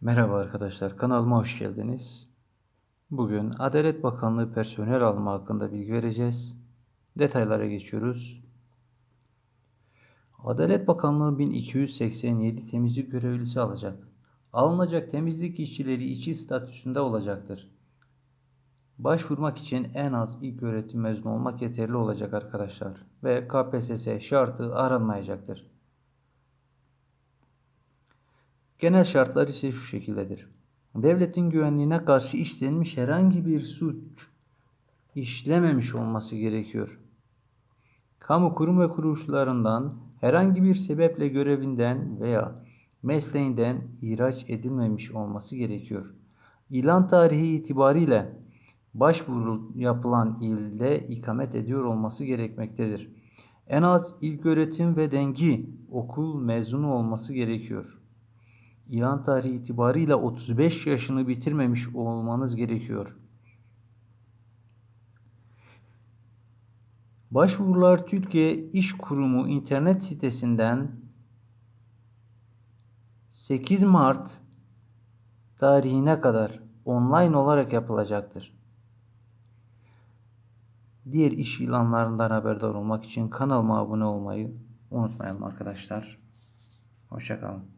Merhaba arkadaşlar, kanalıma hoş geldiniz. Bugün Adalet Bakanlığı personel alımı hakkında bilgi vereceğiz. Detaylara geçiyoruz. Adalet Bakanlığı 1287 temizlik görevlisi alacak. Alınacak temizlik işçileri işçi statüsünde olacaktır. Başvurmak için en az ilk öğretim mezunu olmak yeterli olacak arkadaşlar ve KPSS şartı aranmayacaktır. Genel şartlar ise şu şekildedir. Devletin güvenliğine karşı işlenmiş herhangi bir suç işlememiş olması gerekiyor. Kamu kurum ve kuruluşlarından herhangi bir sebeple görevinden veya mesleğinden ihraç edilmemiş olması gerekiyor. İlan tarihi itibariyle başvuru yapılan ilde ikamet ediyor olması gerekmektedir. En az ilköğretim ve dengi okul mezunu olması gerekiyor. İlan tarihi itibariyle 35 yaşını bitirmemiş olmanız gerekiyor. Başvurular Türkiye İş Kurumu internet sitesinden 8 Mart tarihine kadar online olarak yapılacaktır. Diğer iş ilanlarından haberdar olmak için kanalıma abone olmayı unutmayalım arkadaşlar. Hoşçakalın.